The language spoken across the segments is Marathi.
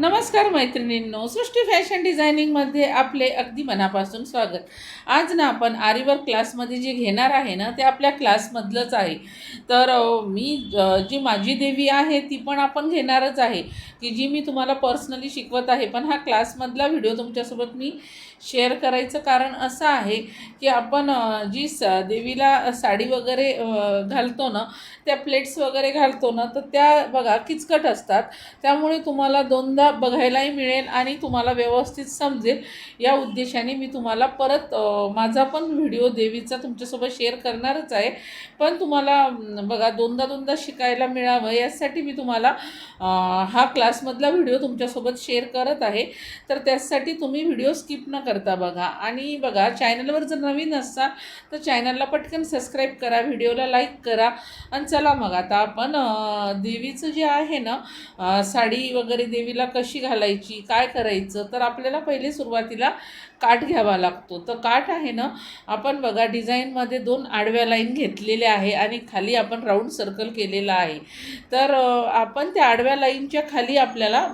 नमस्कार मैत्रिणींनो सृष्टी फॅशन डिझायनिंगमध्ये आपले अगदी मनापासून स्वागत. आज ना आपण आरीवर्क क्लासमध्ये जे घेणार आहे ना ते आपल्या क्लासमधलंच आहे. तर मी जी माझी देवी आहे ती पण आपण घेणारच आहे. की जी मी तुम्हाला पर्सनली शिकवत आहे पण हा क्लासमधला व्हिडिओ तुमच्यासोबत मी शेअर करायचं कारण असं आहे की आपण जी स देवीला साडी वगैरे घालतो ना त्या प्लेट्स वगैरे घालतो ना तर त्या बघा किचकट असतात. त्यामुळे तुम्हाला दोनदा बघायलाही मिळेल आणि तुम्हाला व्यवस्थित समजेल. या उद्देशाने मी तुम्हाला परत माझा पण व्हिडिओ देवीचा तुमच्यासोबत शेअर करणारच आहे. पण तुम्हाला बघा दोनदा दोनदा शिकायला मिळावं यासाठी मी तुम्हाला हा क्लासमधला व्हिडिओ तुमच्यासोबत शेअर करत आहे. तर त्यासाठी तुम्ही व्हिडिओ स्किप न करता बघा. आणि बघा चॅनलवर जर नवीन असाल तर चॅनलला पटकन सबस्क्राईब करा व्हिडिओला लाईक करा. आणि चला मग आता आपण देवीचं जे आहे ना साडी वगैरे देवीला कशी घालायची काय करायचं तर आपल्याला पहिले सुरुवातीला काठ घ्यावा लागतो. तर काठ आहे ना आपण बघा डिझाईनमध्ये दोन आडव्या लाईन घेतलेल्या आहे आणि खाली आपण राऊंड सर्कल केलेला आहे. तर आपण त्या आडव्या लाईनच्या खाली आपल्याला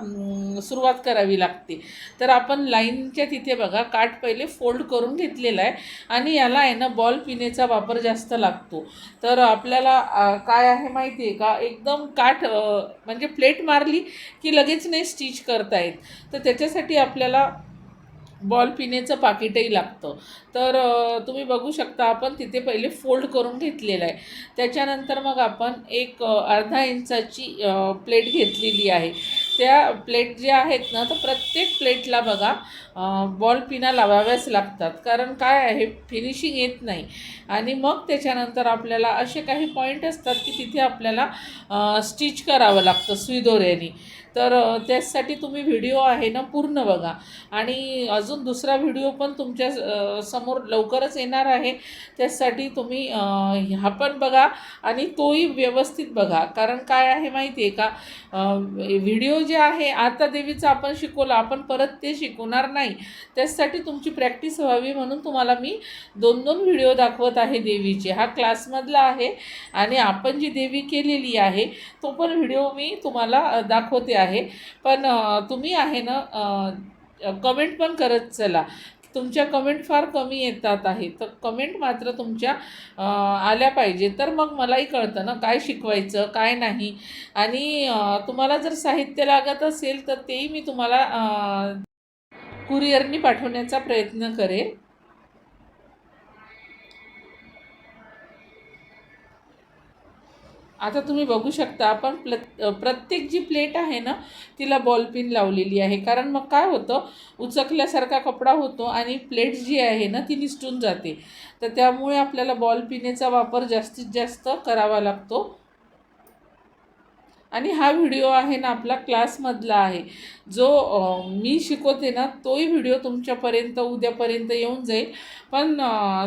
सुरुवात करावी लागते. तर आपण लाईनच्या तिथे बघा काठ पहिले फोल्ड करून घेतलेला आहे आणि याला आहे ना बॉल पिनेचा वापर जास्त लागतो. तर आपल्याला काय आहे माहिती आहे का एकदम काठ म्हणजे प्लेट मारली की लगेच नाही स्टिच करता येत. तर त्याच्यासाठी आपल्याला बॉल पिनेचं पाकिटही लागतं. तर तुम्ही बघू शकता आपण तिथे पहिले फोल्ड करून घेतलेलं आहे. त्याच्यानंतर मग आपण एक अर्धा इंचाची प्लेट घेतलेली आहे. त्या प्लेट ज्या आहेत ना तर प्रत्येक प्लेटला बघा बॉल पिना लावाव्याच लागतात. कारण काय आहे फिनिशिंग येत नाही. आणि मग त्याच्यानंतर आपल्याला असे काही पॉईंट असतात की तिथे आपल्याला स्टिच करावं लागतं सुईदोऱ्याने. तर त्यासाठी तुम्ही व्हिडिओ आहे ना पूर्ण बघा. आणि अजून दुसरा व्हिडिओ पण तुमच्यासमोर लवकरच येणार आहे. त्यासाठी तुम्ही हा ह्या पण बघा आणि तोही व्यवस्थित बघा. कारण काय आहे माहिती आहे का व्हिडिओ जे आहे आता देवीचं आपण शिकवलं आपण परत ते शिकवणार नाही. त्यासाठी तुमची प्रॅक्टिस व्हावी म्हणून तुम्हाला मी दोन दोन व्हिडिओ दाखवत आहे देवीचे. हा क्लासमधला आहे आणि आपण जी देवी केलेली आहे तो पण व्हिडिओ मी तुम्हाला दाखवते आहे. पण तुम्ही आहे ना कमेंट पण करत चला. तुमच्या कमेंट फार कमी येतात आहे तर कमेंट मात्र तुमच्या आल्या पाहिजे तर मग मलाही कळतं ना काय शिकवायचं काय नाही. आणि तुम्हाला जर साहित्य लागत असेल तर तेही मी तुम्हाला कुरिअरनी पाठवण्याचा प्रयत्न करेल आता तुम्ही बघू शकता आपण प्ल प्रत्येक जी प्लेट आहे ना तिला बॉल पिन लावलेली आहे. कारण मग काय होतं उचकल्यासारखा कपडा होतो आणि प्लेट जी आहे ना ती निसटून जाते. तर त्यामुळे आपल्याला बॉल पिनेचा वापर जास्तीत जास्त करावा लागतो. आणि हा व्हिडिओ आहे ना आपला क्लासमधला आहे. जो मी शिकवते ना तोही व्हिडिओ तुमच्यापर्यंत उद्यापर्यंत येऊन जाईल. पण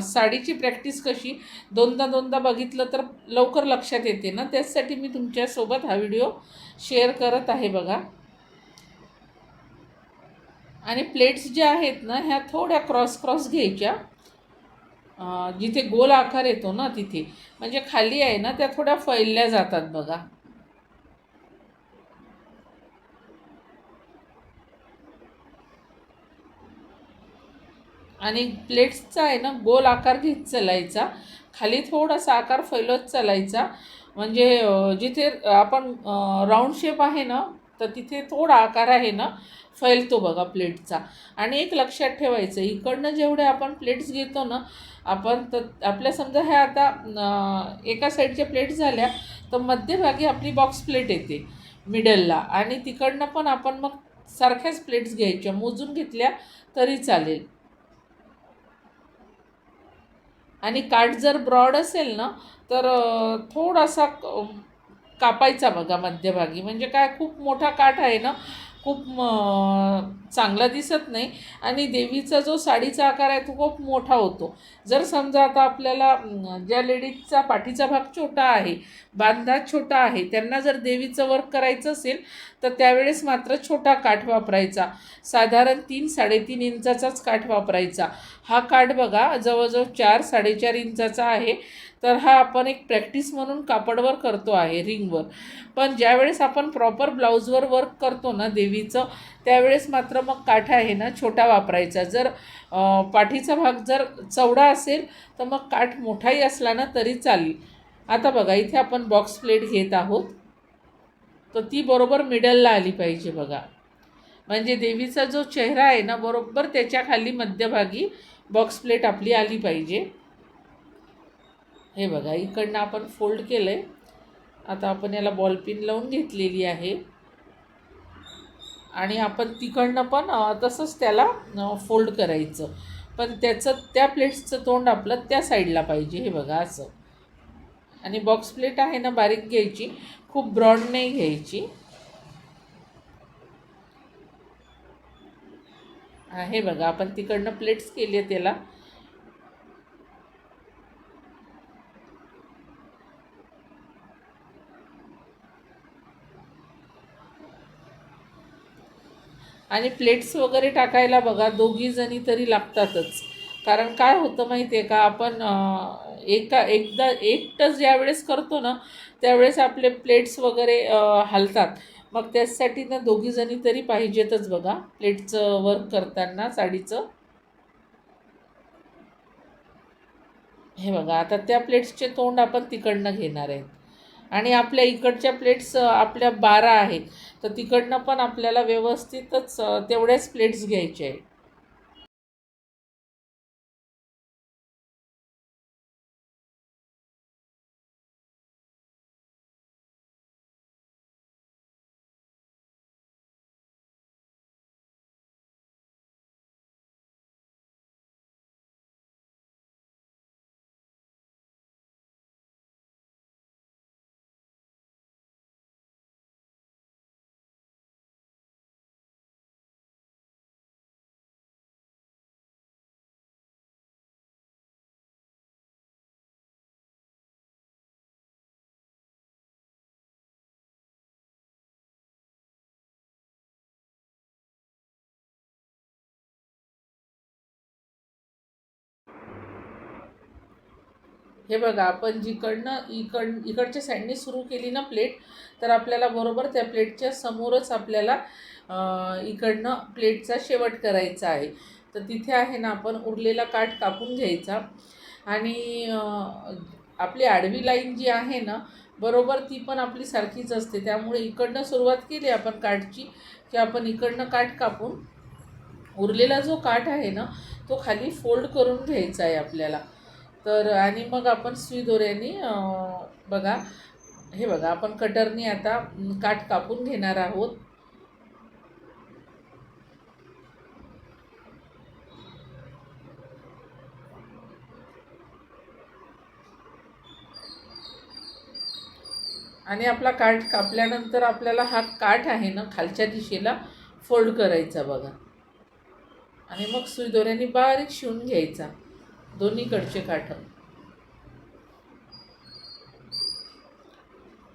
साडीची प्रॅक्टिस कशी दोनदा दोनदा बघितलं तर लवकर लक्षात येते ना. त्याचसाठी मी तुमच्यासोबत हा व्हिडिओ शेअर करत आहे बघा. आणि प्लेट्स ज्या आहेत ना ह्या थोड्या क्रॉस क्रॉस घ्यायच्या. जिथे गोल आकार येतो ना तिथे. म्हणजे खाली आहे ना त्या थोड्या फैलल्या जातात बघा. आणि प्लेट्सचा आहे ना गोल आकार घेत चालायचा. खाली थोडासा आकार फैलत चालायचा. म्हणजे जिथे आपण राऊंड शेप आहे ना तर तिथे थोडा आकार आहे ना फैलतो बघा प्लेटचा. आणि एक लक्षात ठेवायचं इकडनं जेवढे आपण प्लेट्स घेतो ना आपण तर आपल्या समजा ह्या आता एका साईडच्या प्लेट्स झाल्या तर मध्यभागी आपली बॉक्स प्लेट येते मिडलला. आणि तिकडनं पण आपण मग सारख्याच प्लेट्स घ्यायच्या मोजून घेतल्या तरी चालेल. आणि काठ जर ब्रॉड असेल ना तर थोडासा कापायचा बघा मध्यभागी. म्हणजे काय खूप मोठा काठ आहे ना खूप चांगला दिसत नाही. आणि देवीचा जो साडीचा आकार आहे तो खूप मोठा होतो. जर समजा आता आपल्याला ज्या लेडीजचा पाठीचा भाग छोटा आहे बांधा छोटा आहे त्यांना जर देवीचं वर्क करायचं असेल तर त्यावेळेस मात्र छोटा काठ वापरायचा. साधारण तीन साडेतीन इंचाचाच काठ वापरायचा. हा काठ बघा जवळजवळ चार साडेचार इंचाचा आहे. तर हा आपण एक प्रॅक्टिस म्हणून कापडवर करतो आहे रिंगवर पण ज्यावेळेस आपण प्रॉपर ब्लाऊजवर वर्क करतो ना देवीचं त्यावेळेस मात्र मग काठ आहे ना छोटा वापरायचा. जर पाठीचा भाग जर चवडा असेल तर मग काठ मोठाही असला ना तरी चालेल. आता बघा इथे आपण बॉक्स प्लेट घेत आहोत. तर ती बरोबर मिडलला आली पाहिजे बघा. म्हणजे देवीचा जो चेहरा आहे ना बरोबर त्याच्याखाली मध्यभागी बॉक्स प्लेट आपली आली पाहिजे. हे बघा इकडनं आपण फोल्ड केलं आहे आता आपण याला बॉलपिन लावून घेतलेली आहे. आणि आपण तिकडनं पण तसंच त्याला फोल्ड करायचं. पण त्याचं त्या प्लेट्सचं तोंड आपलं त्या साईडला पाहिजे हे बघा असं. आणि बॉक्स प्लेट आहे ना बारीक घ्यायची. खूप ब्रॉड नाही घ्यायची. हे बघा आपण तिकडनं प्लेट्स केली आहे त्याला. आणि प्लेट्स वगैरे टाकायला बघा दोघी जणी तरी लागतातच. कारण काय होतं माहिती आहे का आपण एका एकदा एकटंच ज्यावेळेस करतो ना त्यावेळेस आपले प्लेट्स वगैरे हलतात. मग त्यासाठी ना दोघी जणी तरी पाहिजेतच बघा प्लेटचं वर्क करताना साडीचं. हे बघा आता त्या प्लेट्सचे तोंड आपण तिकडनं घेणार आहेत. आणि आपल्या इकडच्या प्लेट्स आपल्या बारा आहेत. तर तिकडनं पण आपल्याला व्यवस्थितच तेवढ्याच प्लेट्स घ्यायचे आहे हे बघा आपण जिकडनं इकड इकडच्या साईडने सुरू केली ना प्लेट तर आपल्याला बरोबर त्या प्लेटच्या समोरच आपल्याला इकडनं प्लेटचा शेवट करायचा आहे. तर तिथे आहे ना आपण उरलेला काठ कापून घ्यायचा. आणि आपली आडवी लाईन जी आहे ना बरोबर ती पण आपली सारखीच असते. त्यामुळे इकडनं सुरुवात केली आपण काठची की आपण इकडनं काठ कापून उरलेला जो काठ आहे ना तो खाली फोल्ड करून घ्यायचा आहे आपल्याला. तर आणि मग आपण सुई दोऱ्याने बघा हे बघा आपण कटरनी आता काठ कापून घेणार आहोत. आणि आपला काठ कापल्यानंतर आपल्याला हा काठ आहे ना खालच्या दिशेला फोल्ड करायचा बघा. आणि मग सुईदोऱ्याने बारीक शिवून घ्यायचा. दोन्हीकडचे काठ.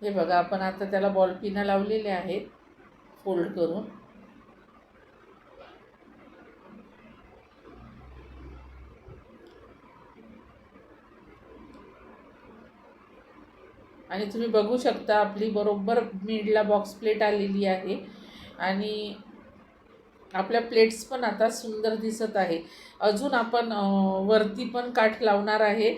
हे बघा आपण आता त्याला बॉलपिना लावलेले आहेत फोल्ड करून. आणि तुम्ही बघू शकता आपली बरोबर मिडला बॉक्स प्लेट आलेली आहे. आणि आपल्या प्लेट्स पण आता सुंदर दिसत आहे. अजून आपण वरती पण काठ लावणार आहे.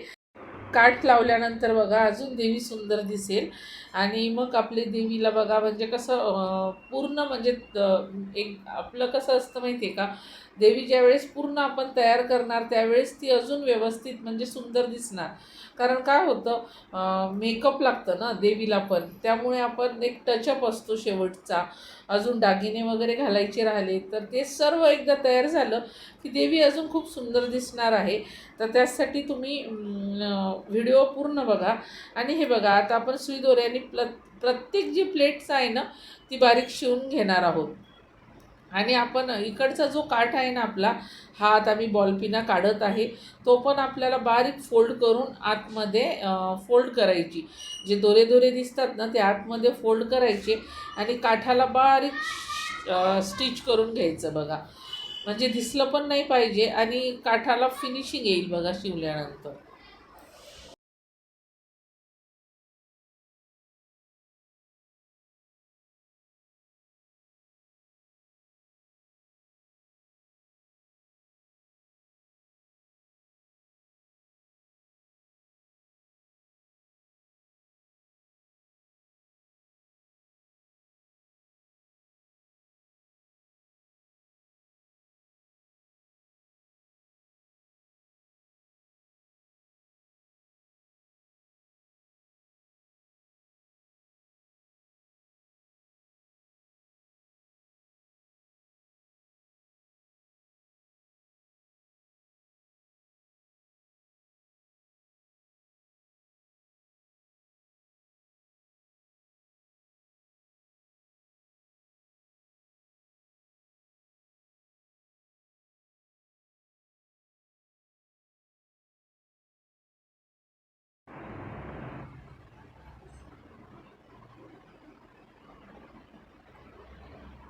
काठ लावल्यानंतर बघा अजून देवी सुंदर दिसेल. आणि मग आपली देवीला बघा म्हणजे कसं पूर्ण म्हणजे एक आपलं कसं असतं माहिती आहे का? देवी ज्यावेळेस पूर्ण आपण तयार करणार त्यावेळेस ती अजून व्यवस्थित म्हणजे सुंदर दिसणार. कारण काय होतं मेकअप लागतं ना देवीला पण. त्यामुळे आपण एक टचअप असतो शेवटचा. अजून दागिने वगैरे घालायचे राहिले तर ते सर्व एकदा तयार झालं की देवी अजून खूप सुंदर दिसणार आहे. तर त्यासाठी तुम्ही व्हिडिओ पूर्ण बघा. आणि हे बघा आता आपण सुई दोऱ्याने प्र प्रत्येक जी प्लेट्स आहे ना ती बारीक शिवून घेणार आहोत. आणि आपण इकडचा जो काठ आहे ना आपला हा आता मी बॉलपिना काढत आहे तो पण आपल्याला बारीक फोल्ड करून आतमध्ये फोल्ड करायची. जे दोरे दोरे दिसतात ना ते आतमध्ये फोल्ड करायचे आणि काठाला बारीक स्टिच करून घ्यायचं बघा. म्हणजे दिसलं पण नाही पाहिजे आणि काठाला फिनिशिंग येईल बघा शिवल्यानंतर.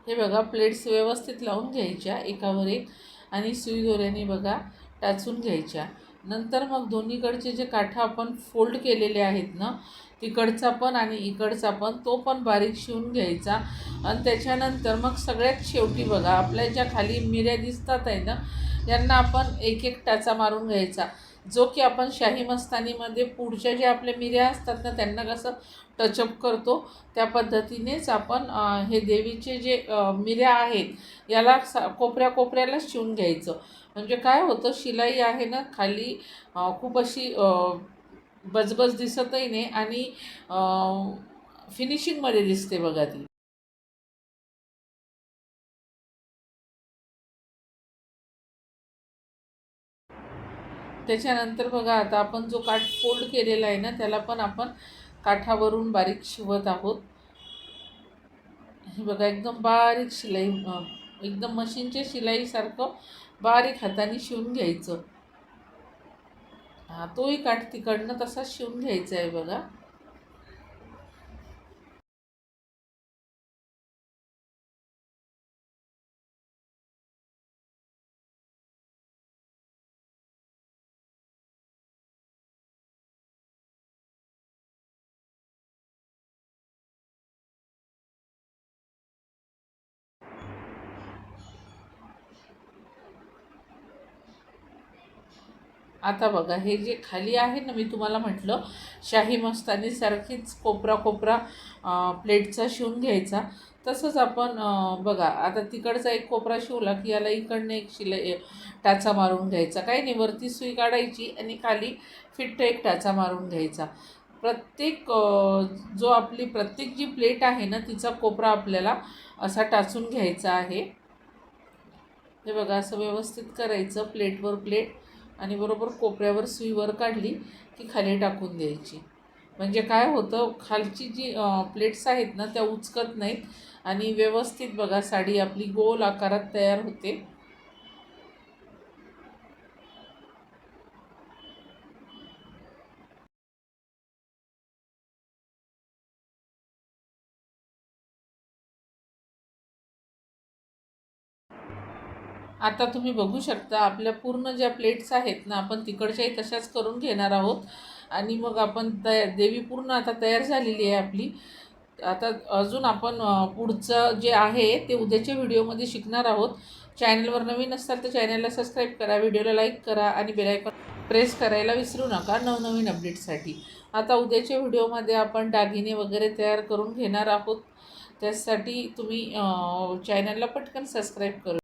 हे बघा प्लेट्स व्यवस्थित लावून घ्यायच्या एकावर एक आणि सुई दोऱ्याने बघा टाचून घ्यायच्या. नंतर मग दोन्हीकडचे जे काठा आपण फोल्ड केलेले आहेत ना तिकडचा पण आणि इकडचा पण तो पण बारीक शिवून घ्यायचा. आणि त्याच्यानंतर मग सगळ्यात शेवटी बघा आपल्या ज्या खाली मिऱ्या दिसतात आहे ना यांना आपण एक एक टाचा मारून घ्यायचा. जो की आपण शाही मस्तानीमध्ये पुढच्या ज्या आपल्या मिऱ्या असतात ना त्यांना कसं टचअप करतो त्या पद्धतीनेच आपण हे देवीचे जे मिऱ्या आहेत याला सा कोपऱ्या कोपऱ्याला शिवून घ्यायचं. म्हणजे काय होतं शिलाई आहे ना खाली खूप अशी बजबज दिसतही नाही आणि फिनिशिंगमध्ये दिसते बघा ती. त्याच्यानंतर बघा आता आपण जो काठ फोल्ड केलेला आहे ना त्याला पण आपण काठावरून बारीक शिवत आहोत. हे बघा एकदम बारीक शिलाई एकदम मशीनच्या शिलाईसारखं बारीक हाताने शिवून घ्यायचं. हा तोही काठ तिकडनं तसाच शिवून घ्यायचा आहे बघा. आता बघा हे जे खाली आहे ना मी तुम्हाला म्हटलं शाही मस्तानीसारखीच कोपरा कोपरा प्लेटचा शिवून घ्यायचा. तसंच आपण बघा आता तिकडचा एक कोपरा शिवला की याला इकडनं एक शिलाई टाचा मारून घ्यायचा. काही नाही वरती सुई काढायची आणि खाली फिट्ट एक टाचा मारून घ्यायचा. प्रत्येक जो आपली प्रत्येक जी प्लेट आहे ना तिचा कोपरा आपल्याला असा टाचून घ्यायचा आहे. हे बघा असं व्यवस्थित करायचं प्लेटवर प्लेट. आणि बरोबर कोपऱ्यावर सुई वर काढली की खाली टाकून द्यायची. म्हणजे काय होतं खालची जी प्लेट्स आहेत ना त्या उचकत नाहीत. आणि व्यवस्थित बघा साडी आपली गोल आकारात तयार होते. आता तुम्ही बघू शकता आपल्या पूर्ण ज्या प्लेट्स आहेत ना आपण तिकडच्याही तशाच करून घेणार आहोत. आणि मग आपण तया देवी पूर्ण आता तयार झालेली आहे आपली. आता अजून आपण पुढचं जे आहे ते उद्याच्या व्हिडिओमध्ये शिकणार आहोत. चॅनलवर नवीन असाल तर चॅनलला सबस्क्राईब करा व्हिडिओला लाईक करा आणि बेलायकॉन प्रेस करायला विसरू नका नवनवीन अपडेटसाठी आता उद्याच्या व्हिडिओमध्ये आपण दागिने वगैरे तयार करून घेणार आहोत. त्यासाठी तुम्ही चॅनलला पटकन सबस्क्राईब करू.